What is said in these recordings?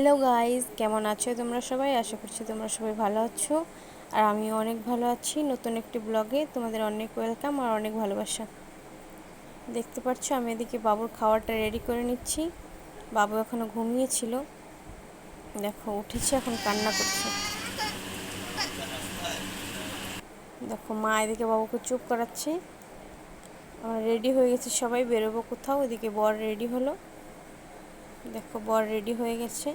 Hello guys কেমন আছো তোমরা সবাই? আশা করছি তোমরা সবাই ভালো আছো। আর আমি অনেক ভালো আছি। নতুন একটি ব্লগে তোমাদের অনেক ওয়েলকাম আর অনেক ভালোবাসা। দেখতে পাচ্ছ, আমি এদিকে বাবুর খাওয়ারটা রেডি করে নিচ্ছি। বাবু এখনও ঘুমিয়েছিল। দেখো, উঠেছে, এখন কান্না করছে। দেখো, মা এদিকে বাবুকে চুপ করাচ্ছে। আমরা রেডি হয়ে গেছি সবাই, বেরোবো কোথাও। এদিকে বর রেডি হলো। দেখো, বর রেডি হয়ে গেছে।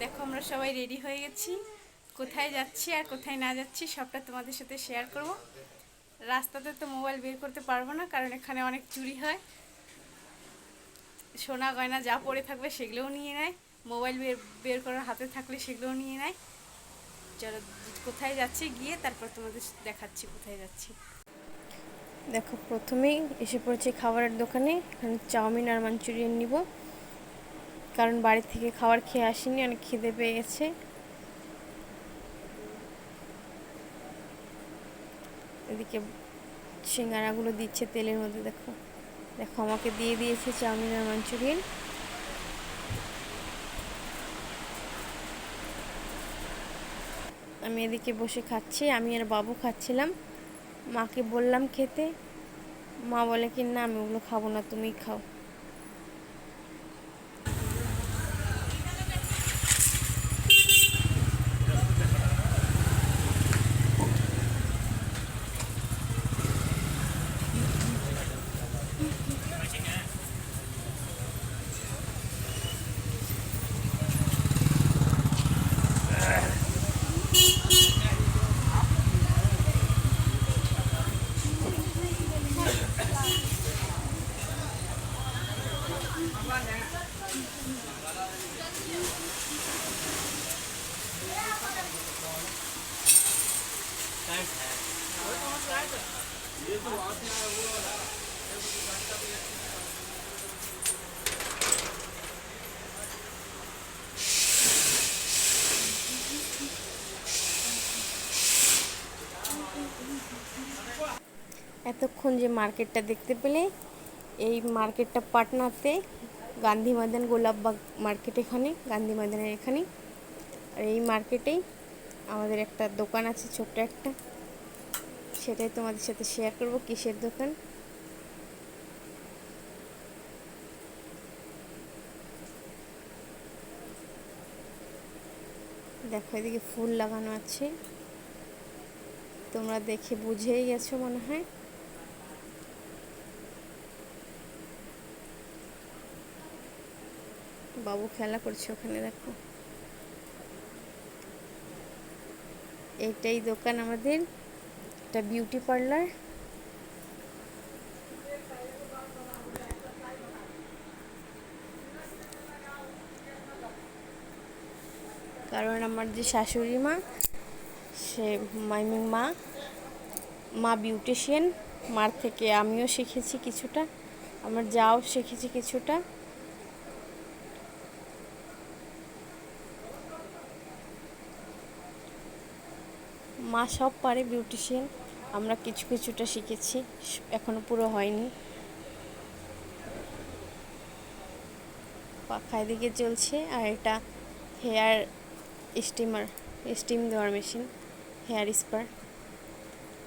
দেখো, আমরা সবাই রেডি হয়ে গেছি। কোথায় যাচ্ছি আর কোথায় না যাচ্ছি সবটা তোমাদের সাথে শেয়ার করব। রাস্তাতে তো মোবাইল বের করতে পারব না, কারণ এখানে অনেক চুরি হয়। সোনা গয়না যা পড়ে থাকবে সেগুলোও নিয়ে নেয়। মোবাইল বের বের করার হাতে থাকলে সেগুলোও নিয়ে নেয়। চলো, কোথায় যাচ্ছি গিয়ে তারপর তোমাদের দেখাচ্ছি কোথায় যাচ্ছি। দেখো, প্রথমেই এসে পড়েছি খাবারের দোকানে। এখানে চাউমিন আর মাঞ্চুরিয়ান নিব। কারণ বাড়ি থেকে খাবার খেয়ে আসিনি, অনেক খিদে পেয়ে গেছে। এদিকে সিঙ্গারাগুলো দিচ্ছে তেলের মধ্যে, দেখো। দেখো, আমাকে দিয়ে দিয়েছে চাউমিন আর মাঞ্চুরিয়ান। আমি এদিকে বসে খাচ্ছি, আমি আর বাবু খাচ্ছিলাম। মাকে বললাম খেতে। মা বলে কি, না, আমি ওগুলো খাব না তুমি খাও। এতক্ষণ যে মার্কেটটা দেখতে পেলে, এই মার্কেটটা পাটনাতে, গান্ধী ময়দান গোলাপবাগ মার্কেট এখানে, গান্ধী ময়দানের এখানে। আর এই মার্কেটেই আমাদের একটা দোকান আছে, ছোট্ট একটা। সেটাই তোমাদের সাথে শেয়ার করব, কিসের দোকান? দেখো, এদিকে ফুল লাগানো আছে। তোমরা দেখে বুঝেই গেছো মনে হয়। বাবু খেলা করছে ওখানে, দেখো। এইটাই দোকান আমাদের একটা বিউটি পার্লার কারণ আমার যে শাশুড়ি মা, সে মাইমিং মা মা বিউটিশিয়ান মার থেকে আমিও শিখেছি কিছুটা, আমার যাও শিখেছি কিছুটা। মা সব পারে বিউটিশিয়ান আমরা কিছু কিছুটা শিখেছি এখনও পুরো হয়নি। পাখা এদিকে চলছে, আর এটা হেয়ার স্টিমার স্টিম দেওয়ার মেশিন হেয়ার স্পার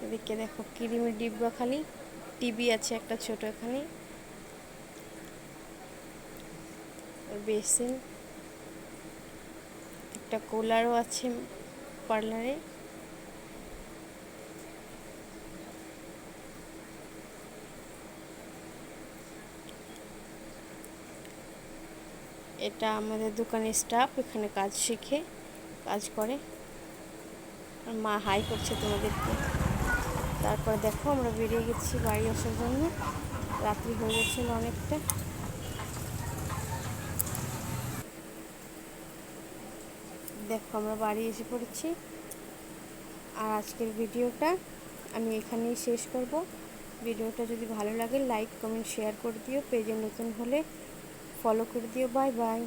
এদিকে দেখো, ক্রিমের ডিব্বা খালি টিভি আছে একটা ছোট এখানে। বেসিন। একটা কুলারও আছে পার্লারে। এটা আমাদের দোকানের স্টাফ এখানে কাজ শিখে, কাজ করে। আর মা হাই করছে তোমাদেরকে। তারপর দেখো আমরা বেরিয়ে গেছি বাড়ি আসার জন্য। রাত্রি হয়ে গেছিল অনেকটা। দেখো আমরা বাড়ি এসে পড়েছি। আর আজকের ভিডিওটা আমি এখানেই শেষ করব। ভিডিওটা যদি ভালো লাগে লাইক কমেন্ট শেয়ার করে দিও। পেজে নতুন হলে ফলো করে দিও বাই বাই